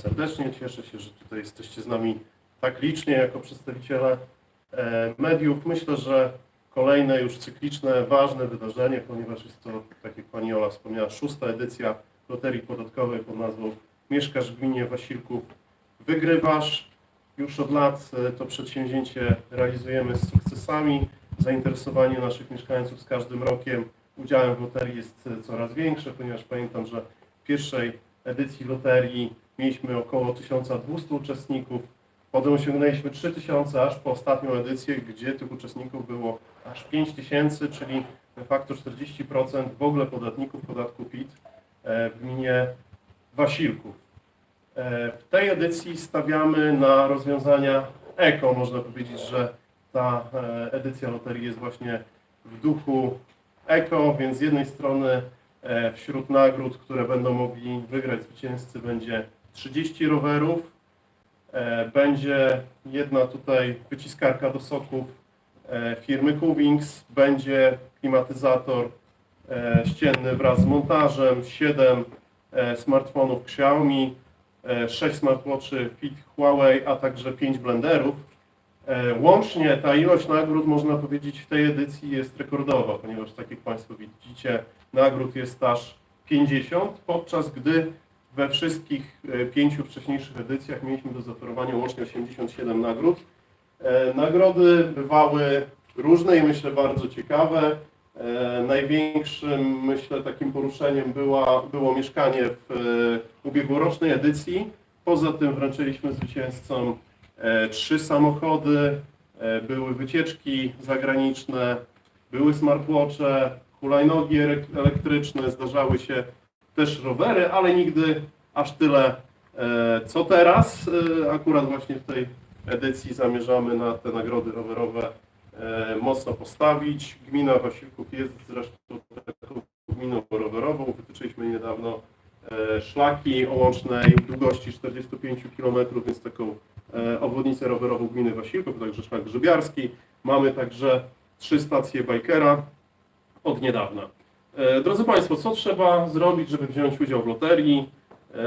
serdecznie. Cieszę się, że tutaj jesteście z nami tak licznie jako przedstawiciele e, mediów. Myślę, że kolejne już cykliczne, ważne wydarzenie, ponieważ jest to, tak jak Pani Ola wspomniała, szósta edycja Loterii Podatkowej pod nazwą Mieszkasz w gminie Wasilków, wygrywasz. Już od lat e, to przedsięwzięcie realizujemy z sukcesami. Zainteresowanie naszych mieszkańców z każdym rokiem udziałem w loterii jest e, coraz większe, ponieważ pamiętam, że w pierwszej edycji loterii mieliśmy około 1200 uczestników. Potem osiągnęliśmy 3000 aż po ostatnią edycję, gdzie tych uczestników było aż 5000, czyli facto 40% w ogóle podatników podatku PIT e, w gminie Wasilków. E, W tej edycji stawiamy na rozwiązania eko. Można powiedzieć, że ta e, edycja loterii jest właśnie w duchu eko, więc z jednej strony wśród nagród, które będą mogli wygrać zwycięzcy będzie 30 rowerów, e, będzie jedna tutaj wyciskarka do soków e, firmy Cuvings, będzie klimatyzator e, ścienny wraz z montażem, 7 e, smartfonów Xiaomi, 6 smartwatchy Fit Huawei, a także 5 blenderów. E, Łącznie ta ilość nagród, można powiedzieć, w tej edycji jest rekordowa, ponieważ tak jak Państwo widzicie, nagród jest aż 50, podczas gdy we wszystkich e, pięciu wcześniejszych edycjach mieliśmy do zaoferowania łącznie 87 nagród. E, Nagrody bywały różne i myślę bardzo ciekawe. Największym, myślę, takim poruszeniem była, było mieszkanie w ubiegłorocznej edycji. Poza tym wręczyliśmy zwycięzcom trzy samochody, e, były wycieczki zagraniczne, były smartwatche, hulajnogi elek- elektryczne, zdarzały się też rowery, ale nigdy aż tyle e, co teraz. E, Akurat właśnie w tej edycji zamierzamy na te nagrody rowerowe e, mocno postawić. Gmina Wasilków jest zresztą gminą rowerową. Wytyczyliśmy niedawno e, szlaki o łącznej długości 45 km, więc taką e, obwodnicę rowerową gminy Wasilków, także szlak grzybiarski. Mamy także trzy stacje bajkera od niedawna. E, Drodzy Państwo, co trzeba zrobić, żeby wziąć udział w loterii? E,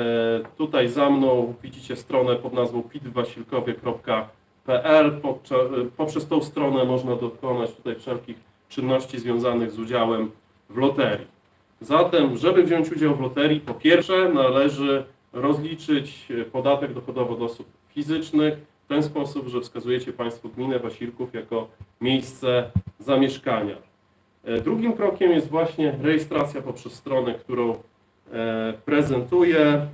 Tutaj za mną widzicie stronę pod nazwą pitwasilkowie.pl. E, Poprzez tą stronę można dokonać tutaj wszelkich czynności związanych z udziałem w loterii. Zatem, żeby wziąć udział w loterii, po pierwsze należy rozliczyć e, podatek dochodowy od osób fizycznych w ten sposób, że wskazujecie Państwo gminę Wasilków jako miejsce zamieszkania. E, Drugim krokiem jest właśnie rejestracja poprzez stronę, którą e, prezentuję.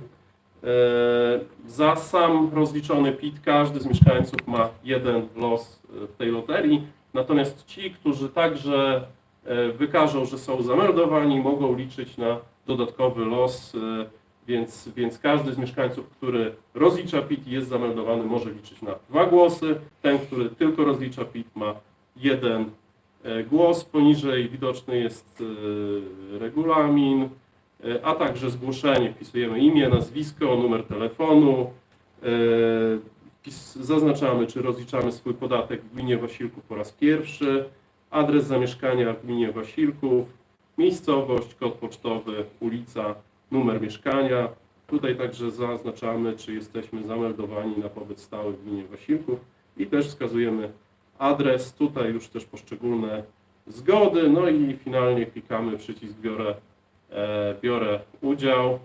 Za sam rozliczony PIT każdy z mieszkańców ma jeden los w tej loterii, natomiast ci, którzy także wykażą, że są zameldowani, mogą liczyć na dodatkowy los, więc, więc każdy z mieszkańców, który rozlicza PIT i jest zameldowany, może liczyć na dwa głosy. Ten, który tylko rozlicza PIT, ma jeden e, głos. Poniżej widoczny jest e, regulamin, e, a także zgłoszenie. Wpisujemy imię, nazwisko, numer telefonu. Zaznaczamy, czy rozliczamy swój podatek w gminie Wasilków po raz pierwszy, adres zamieszkania w gminie Wasilków, miejscowość, kod pocztowy, ulica, numer mieszkania. Tutaj także zaznaczamy, czy jesteśmy zameldowani na pobyt stały w gminie Wasilków i też wskazujemy adres, tutaj już też poszczególne zgody, no i finalnie klikamy przycisk biorę, e, biorę udział.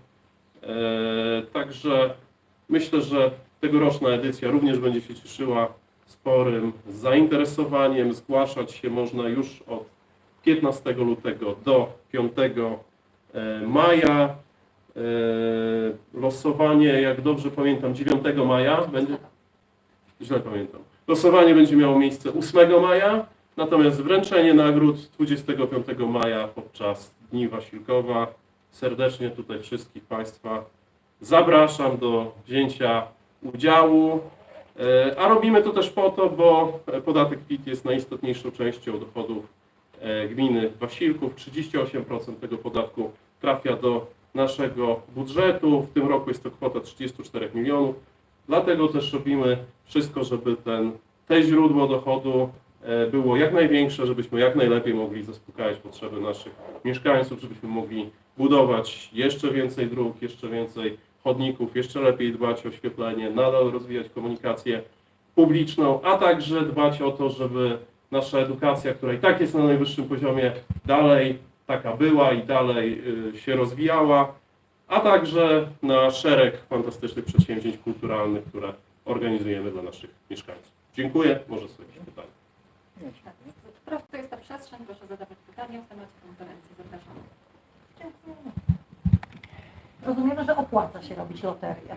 E, także myślę, że tegoroczna edycja również będzie się cieszyła sporym zainteresowaniem. Zgłaszać się można już od 15 lutego do 5 e, maja. E, Losowanie, jak dobrze pamiętam, 9 maja będzie. Źle pamiętam. Losowanie będzie miało miejsce 8 maja, natomiast wręczenie nagród 25 maja podczas Dni Wasilkowa. Serdecznie tutaj wszystkich Państwa zapraszam do wzięcia udziału. E, A robimy to też po to, bo podatek PIT jest najistotniejszą częścią dochodów e, gminy Wasilków. 38% tego podatku trafia do naszego budżetu. W tym roku jest to kwota 34 milionów. Dlatego też robimy wszystko, żeby ten, te źródło dochodu e, było jak największe, żebyśmy jak najlepiej mogli zaspokajać potrzeby naszych mieszkańców, żebyśmy mogli budować jeszcze więcej dróg, jeszcze więcej chodników, jeszcze lepiej dbać o oświetlenie, nadal rozwijać komunikację publiczną, a także dbać o to, żeby nasza edukacja, która i tak jest na najwyższym poziomie, dalej taka była i dalej y, się rozwijała, a także na szereg fantastycznych przedsięwzięć kulturalnych, które organizujemy dla naszych mieszkańców. Dziękuję. Może są jakieś pytania. Proszę, to jest ta przestrzeń, proszę zadawać pytania w temacie konferencji. Zapraszam. Rozumiemy, że opłaca się robić loterię.